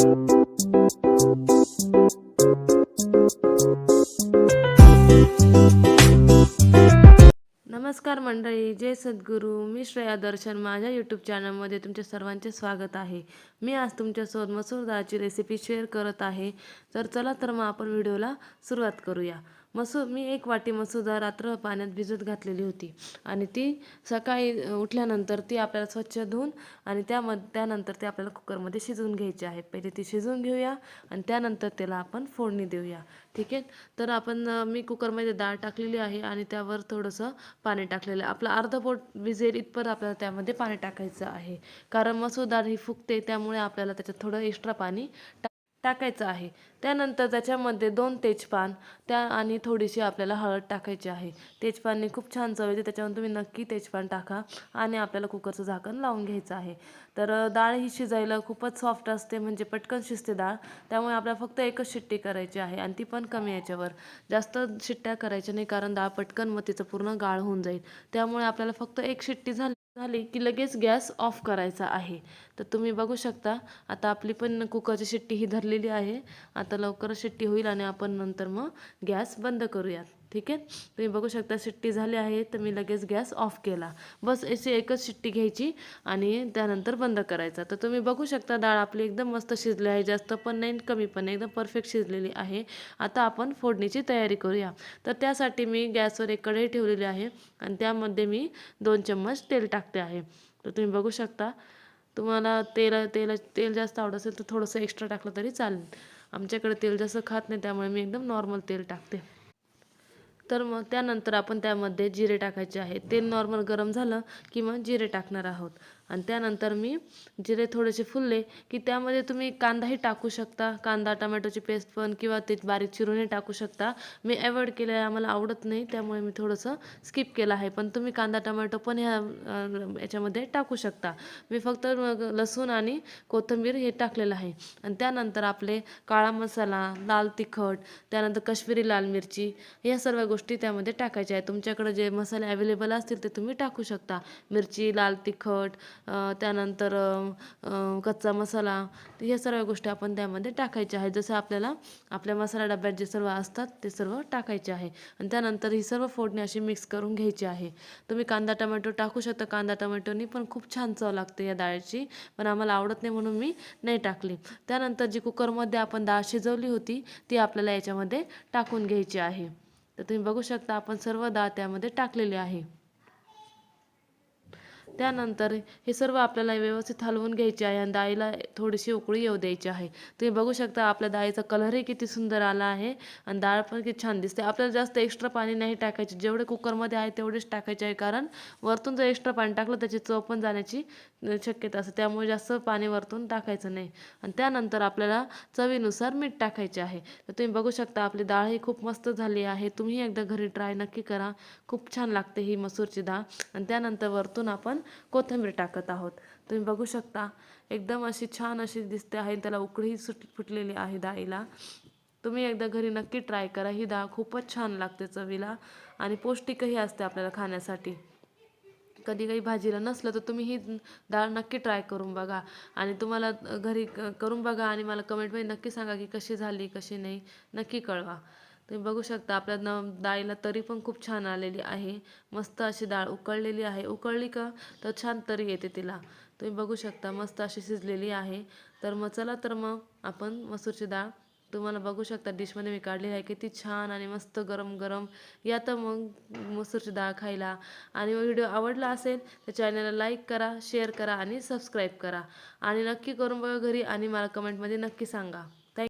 नमस्कार मंडळी जय सद्गुरू. मी श्रेया दर्शन. माझ्या यूट्यूब चॅनलमध्ये तुमच्या सर्वांचे स्वागत आहे. मी आज तुमच्यासोबत मसूर दाळची रेसिपी शेअर करत आहे. तर चला तर मग आपण व्हिडिओला सुरुवात करूया. मसूर मी एक वाटी मसूर रात्र पाण्यात भिजत घातलेली होती. आणि ती सकाळी उठल्यानंतर ती आपल्याला स्वच्छ धुवून आणि त्याम त्यानंतर ते आपल्याला कुकरमध्ये शिजवून घ्यायची आहे. पहिले ती शिजवून घेऊया आणि त्यानंतर त्याला आपण फोडणी देऊया. ठीक आहे? तर आपण मी कुकरमध्ये डाळ टाकलेली आहे आणि त्यावर थोडंसं पाणी टाकलेलं आहे. आपलं अर्ध पोट विजेल इथपर आपल्याला त्यामध्ये पाणी टाकायचं आहे. कारण मसूर डाळ ही फुगते त्यामुळे आपल्याला त्याच्यात थोडं एक्स्ट्रा पाणी टाकायचं आहे. त्यानंतर त्याच्यामध्ये दोन तेजपान त्या आणि थोडीशी आपल्याला हळद टाकायची आहे. तेजपानने खूप छान चव येते त्याच्यावर तुम्ही नक्की तेजपान टाका आणि आपल्याला कुकरचं झाकण लावून घ्यायचं आहे. तर डाळ ही शिजायला खूपच सॉफ्ट असते म्हणजे पटकन शिजते डाळ. त्यामुळे आपल्याला फक्त एकच शिट्टी करायची आहे आणि ती पण कमी याच्यावर. जास्त शिट्ट्या करायच्या नाही कारण डाळ पटकन मग तिचं पूर्ण गाळ होऊन जाईल. त्यामुळे आपल्याला फक्त एक शिट्टी झाली झाली की लगेच गॅस ऑफ करायचा आहे. तर तुम्ही बघू शकता आता आपली पण कुकरची शिट्टी ही धरलेली आहे. आता लवकरच शिट्टी होईल आणि आपण नंतर मग गॅस बंद करूयात. ठीक आहे? तुम्ही बघू शकता शिट्टी झाली आहे तर मी लगेच गॅस ऑफ केला. बस अशी एकच शिट्टी घ्यायची आणि त्यानंतर बंद करायचा. तर तुम्ही बघू शकता डाळ आपली एकदम मस्त शिजली आहे. जास्त पण नाही कमी पण नाही. एकदम परफेक्ट शिजलेली आहे. आता आपण फोडणीची तयारी करूया. तर त्यासाठी मी गॅसवर एक कढई ठेवलेली आहे आणि त्यामध्ये मी दोन चम्मच तेल टाकते आहे. तर तुम्ही बघू शकता तुम्हाला तेल तेल तेल जास्त आवडत असेल तर थोडंसं एक्स्ट्रा टाकलं तरी चालेल. आमच्याकडे तेल जास्त खात नाही त्यामुळे मी एकदम नॉर्मल तेल टाकते. तर मग त्यानंतर आपण त्यामध्ये जिरे टाकायचे आहे तेल नॉर्मल गरम झालं की मग जिरे टाकणार आहोत. आणि त्यानंतर मी जिरे थोडेसे फुलले की त्यामध्ये तुम्ही कांदाही टाकू शकता. कांदा टमॅटोची पेस्ट पण किंवा ते बारीक चिरूनही टाकू शकता. मी अवॉइड केलं आहे आम्हाला आवडत नाही त्यामुळे मी थोडंसं स्किप केलं आहे. पण तुम्ही कांदा टमॅटो पण ह्या याच्यामध्ये टाकू शकता. मी फक्त लसूण आणि कोथिंबीर हे टाकलेलं आहे. आणि त्यानंतर आपले काळा मसाला लाल तिखट त्यानंतर काश्मीरी लाल मिरची या सर्व गोष्टी त्यामध्ये टाकायच्या आहेत. तुमच्याकडे जे मसाले अवेलेबल असतील ते तुम्ही टाकू शकता. मिरची लाल तिखट त्यानंतर कच्चा मसाला ह्या सर्व गोष्टी आपण त्यामध्ये टाकायच्या आहे जसं आपल्याला आपल्या मसाला डब्यात जे सर्व असतात ते सर्व टाकायचे आहे. आणि त्यानंतर ही सर्व फोडणी अशी मिक्स करून घ्यायची आहे. तुम्ही कांदा टमॅटो टाकू शकता. कांदा टमॅटोनी पण खूप छान चव लागते या डाळीची. पण आम्हाला आवडत नाही म्हणून मी नाही टाकली. त्यानंतर जी कुकरमध्ये आपण डाळ शिजवली होती ती आपल्याला याच्यामध्ये टाकून घ्यायची आहे. तर तुम्ही बघू शकता आपण सर्व डाळ त्यामध्ये टाकलेली आहे. त्यानंतर हे सर्व आपल्याला व्यवस्थित हलवून घ्यायचे आहे आणि डाळीला थोडीशी उकळी येऊ द्यायची आहे. तुम्ही बघू शकता आपल्या डाळीचा कलरही किती सुंदर आला आहे आणि डाळ पण किती छान दिसते. आपल्याला जास्त एक्स्ट्रा पाणी नाही टाकायचे. जेवढे कुकरमध्ये आहे तेवढेच टाकायचे आहे कारण वरतून जर एक्स्ट्रा पाणी टाकलं त्याची चव पण जाण्याची शक्यता असते. त्यामुळे जास्त पाणी वरतून टाकायचं नाही. आणि त्यानंतर आपल्याला चवीनुसार मीठ टाकायचे आहे. तर तुम्ही बघू शकता आपली डाळ ही खूप मस्त झाली आहे. तुम्ही एकदा घरी ट्राय नक्की करा. खूप छान लागते ही मसूरची डाळ. आणि त्यानंतर वरतून आपण कोथिंबीर टाकत आहोत. तुम्ही बघू शकता एकदम अशी छान अशी दिसते आहे. त्याला उकडीही सुट फुटलेली आहे डाळीला तुम्ही एकदा घरी नक्की ट्राय करा. ही डाळ खूपच छान लागते चवीला आणि पौष्टिकही असते आपल्याला खाण्यासाठी. कधी काही भाजीला नसलं तर तुम्ही ही डाळ नक्की ट्राय करून बघा. आणि तुम्हाला घरी करून बघा आणि मला कमेंटमध्ये नक्की सांगा की कशी झाली कशी नाही. नक्की कळवा. तुम्ही बघू शकता आपल्या न डाळीला तरी पण खूप छान आलेली आहे. मस्त अशी डाळ उकळलेली आहे. उकळली का तर छान तरी येते तिला. तुम्ही बघू शकता मस्त अशी शिजलेली आहे. तर मग चला तर मग आपण मसूरची डाळ तुम्हाला बघू शकता डिशमध्ये मी काढलेली आहे. किती छान आणि मस्त गरम गरम. या तर मग मसूरची डाळ खायला. आणि व्हिडिओ आवडला असेल तर चॅनलला लाईक करा शेअर करा आणि सबस्क्राईब करा. आणि नक्की करून बघा घरी आणि मला कमेंटमध्ये नक्की सांगा.